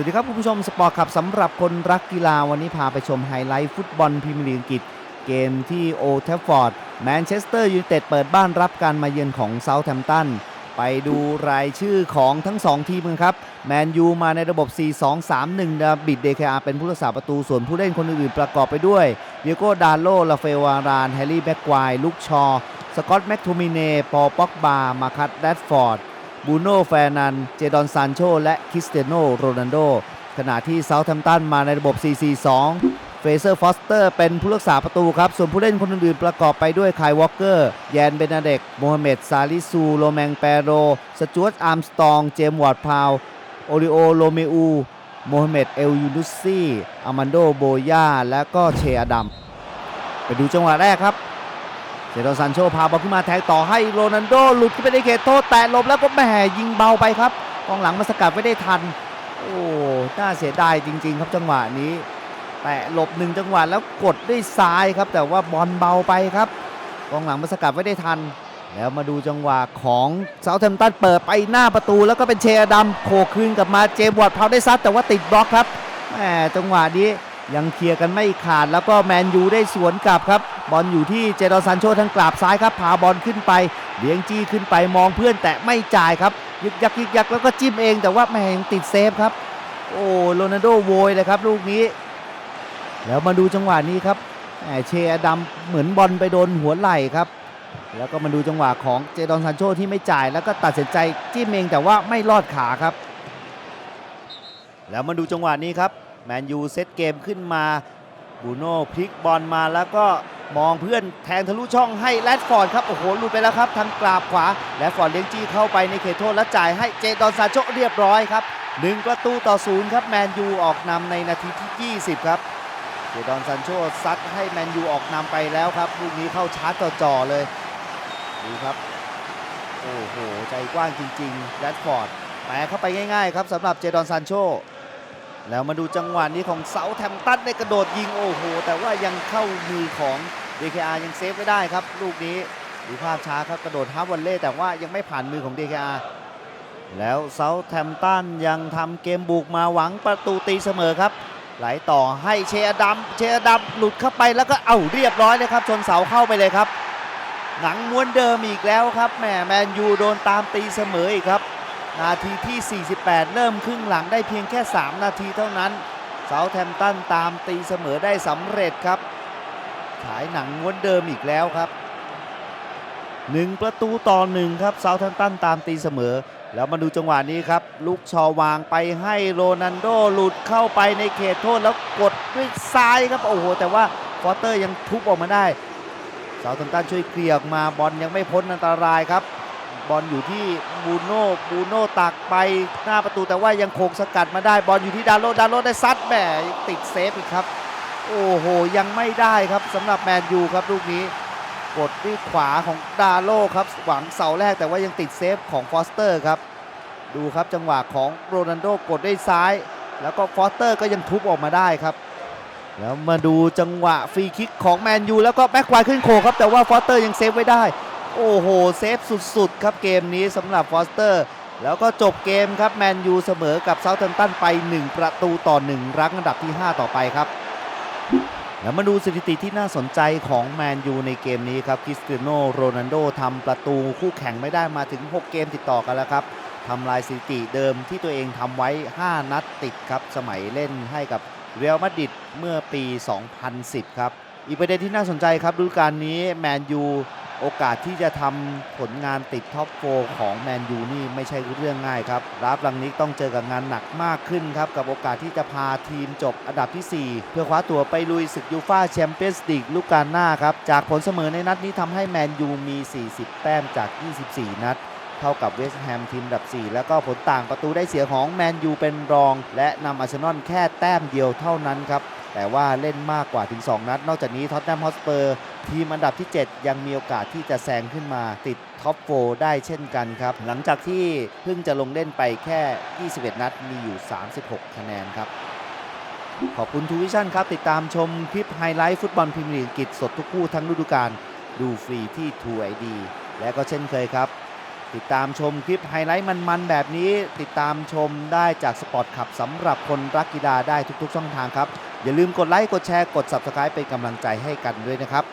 วัสดีครับคุณผู้ชมสปอร์ตขับสำหรับคนรักกีฬาวันนี้พาไปชมไฮไลท์ฟุตบอลพรีเมียร์ลีกอังกฤษ เกมที่โอเทฟฟอร์ดแมนเชสเตอร์ยูไนเต็ดเปิดบ้านรับการมาเยือนของเซาท์แฮมป์ตันไปดูรายชื่อของทั้ง 2 ทีมกันครับ แมนยูมาในระบบ 4-2-3-1ดาบิดเดคอาเป็นผู้รักษาประตูส่วนผู้เล่นคนอื่นๆประกอบไปด้วยเดียโก้ดาโลลาเฟวารานแฮร์รี่แบ็กไกวร์ลุกชอ สกอตแม็กโทมิเน่ปอป็อกบามาคัตแรดฟอร์ด บูโน่แฟร์นัน เจดอนซานโช และคริสเตียโนโรนัลโด ขณะที่เซาท์แฮมป์ตันมาในระบบ 4-4-2 เฟเซอร์ฟอสเตอร์เป็นผู้รักษาประตูครับ ส่วนผู้เล่นคนอื่นๆประกอบไปด้วยไคยวอลเกอร์ แยนเบนาเดกโมฮัมเหม็ด ซาลิซู โรแมงเปโร สจวตอาร์มสตอง เจมส์วอร์ดพาว โอริโอ โรเมอู โมฮัมเหม็ด เอลยูนุสซี่อามันโด โบยาและก็เชอดัม ไปดูจังหวะแรกครับ เดอนซานโชพาบอลขึ้นมาแทงต่อให้โรนัลโดหลุดขึ้นไปในเขตโทษแตะหลบแล้วก็แหมยิงเบาไปครับกองหลังมาสกัดไม่ได้ทัน โอ้น่าเสียดายจริง ๆ ครับจังหวะนี้ แตะหลบหนึ่งจังหวะแล้วกดด้วยซ้ายครับ แต่ว่าบอลเบาไปครับกองหลังมาสกัดไม่ได้ทัน แล้วมาดูจังหวะของเซาเทมตันเปิดไปหน้าประตู แล้วก็เป็นเชอร์ดัมโขกคืนกลับมาเจมส์วอร์ดพาวได้ซัดแต่ว่าติดบล็อกครับแหมจังหวะนี้ ยังเคลียร์กันไม่ขาดแล้วก็แมนยูได้สวนกลับครับ บอลอยู่ที่เจดอนซานโชทางกราบซ้ายครับพาบอลขึ้นไปเลี้ยงจี้ขึ้นไปมองเพื่อนแต่ไม่จ่ายครับ ยึกยักยึกยักแล้วก็จิ้มเองแต่ว่าแมยังติดเซฟครับ โอ้โรนัลโดโวยเลยครับลูกนี้ แล้วมาดูจังหวะนี้ครับแหมเชอดัมเหมือนบอลไปโดนหัวไหล่ครับ แล้วก็มาดูจังหวะของเจดอนซานโชที่ไม่จ่ายแล้วก็ตัดสินใจจิ้มเองแต่ว่าไม่ลอดขาครับ แล้วมาดูจังหวะนี้ครับ แมนยูเซตเกมขึ้นมาบูโน่พลิกบอลมาแล้วก็มองเพื่อนแทงทะลุช่องให้แรดฟอร์ดครับ โอ้โหหลุดไปแล้วครับทางกราบขวาแรดฟอร์ดเลี้ยงจี้เข้าไปในเขตโทษและจ่ายให้เจดอนซาโชเรียบร้อยครับหนึ่งประตูต่อศูนย์ครับแมนยูออกนำในนาทีที่ 20 ครับเจดอนซานโชซัดให้แมนยูออกนำไปแล้วครับลูกนี้เข้าชาร์จจ่อๆเลยดูครับ โอ้โห ใจกว้างจริงๆแรดฟอร์ดแปะเข้าไปง่ายๆครับสำหรับเจดอนซานโช แล้วมาดูจังหวะนี้ของเซาแทมตันได้กระโดดยิงโอ้โห แต่ว่ายังเข้ามือของ DKR ยังเซฟไม่ได้ครับ ลูกนี้ดูภาพช้าครับกระโดดฮาวันเล่แต่ว่ายังไม่ผ่านมือของ DKR แล้วเซาแทมตันยังทำเกมบุกมาหวังประตูตีเสมอครับ ไหลต่อให้เชอดัมเชอดัมหลุดเข้าไปแล้วก็เอ้าเรียบร้อยเลยครับ ชนเสาเข้าไปเลยครับ หนังม้วนเดิมอีกแล้วครับแหมแมนยูโดนตามตีเสมออีกครับ นาทีที่ 48 เริ่มครึ่งหลังได้เพียงแค่ 3 นาทีเท่านั้นเซาแทมตันตามตีเสมอได้สำเร็จครับฉายหนังม้วนเดิมอีกแล้วครับ 1 ประตูต่อหนึ่งครับเซาแทมตันตามตีเสมอ แล้วมาดูจังหวะนี้ครับ ลูกชอวางไปให้โรนันโดหลุดเข้าไปในเขตโทษแล้วกดด้วยซ้ายครับ โอ้โห แต่ว่าฟอสเตอร์ยังทุบออกมาได้เซาแฮมตันช่วยเคลียร์ออกมาบอลยังไม่พ้นอันตรายครับ บอลอยู่ที่บูโน่บูโน่ตักไปหน้าประตูแต่ว่ายังโขกสกัดมาได้บอลอยู่ที่ดาโลดาโลได้ซัดแหมติดเซฟอีกครับ โอ้โห ยังไม่ได้ครับสำหรับแมนยูครับลูกนี้กดด้วยขวาของดาโลครับหวังเสาแรกแต่ว่ายังติดเซฟของฟอสเตอร์ครับ ดูครับจังหวะของโรนัลโดกดด้วยซ้าย แล้วก็ฟอสเตอร์ก็ยังทุบออกมาได้ครับ แล้วมาดูจังหวะฟรีคิกของแมนยูแล้วก็แบ็กควายขึ้นโคครับแต่ว่าฟอสเตอร์ยังเซฟไว้ได้ โอ้โห เซฟสุด ๆ ครับเกมนี้สำหรับฟอสเตอร์ แล้วก็จบเกมครับ แมนยูเสมอกับเซาท์แฮมป์ตันไป 1 ประตูต่อ 1 รั้งอันดับที่ 5 ต่อไปครับแล้วมาดูสถิติที่น่าสนใจของแมนยูในเกมนี้ครับคริสเตียโนโรนัลโดทำประตูคู่แข่งไม่ได้มาถึง 6 เกมติดต่อกันแล้วครับทำลายสถิติเดิมที่ตัวเองทำไว้ 5 นัดติดครับ สมัยเล่นให้กับเรอัลมาดริดเมื่อปี 2010 ครับ อีกประเด็นที่น่าสนใจครับฤดูกาลนี้แมนยู โอกาสที่จะทำผลงานติดท็อปโฟของแมนยูนี่ไม่ใช่เรื่องง่ายครับรับลังนิกต้องเจอกับงานหนักมากขึ้นครับ กับโอกาสที่จะพาทีมจบอันดับที่ 4 เพื่อคว้าตั๋วไปลุยศึกยูฟ่าแชมเปี้ยนส์ลีกฤดูกกาลหน้าครับ จากผลเสมอในนัดนี้ทำให้แมนยูมี 40 แต้มจาก 24 นัดเท่ากับเวสต์แฮมทีมอันดับ 4 แล้วก็ผลต่างประตูได้เสียของแมนยูเป็นรอง และนำอาร์เซนอลแค่แต้มเดียวเท่านั้นครับ แต่ว่าเล่นมากกว่าถึง 2 นัด นอกจากนี้ท็อตแนมฮอสเปอร์ทีมอันดับที่ 7 ยังมีโอกาสที่จะแซงขึ้นมาติดท็อปโฟได้เช่นกันครับ หลังจากที่เพิ่งจะลงเล่นไปแค่ 21 นัดมีอยู่ 36 คะแนนครับ ขอบคุณทูวิชั่นครับ ติดตามชมคลิปไฮไลท์ฟุตบอลพรีเมียร์ลีกสดทุกคู่ทั้งฤดูกาลดูฟรีที่ True ID และก็เช่นเคยครับ ติดตามชมคลิปไฮไลท์มันๆแบบนี้ ติดตามชมได้จากสปอร์ตขับสำหรับคนรักกีฬาได้ทุกๆช่องทางครับ อย่าลืมกดไลค์กดแชร์กด Subscribe เป็นกำลังใจให้กันด้วยนะครับ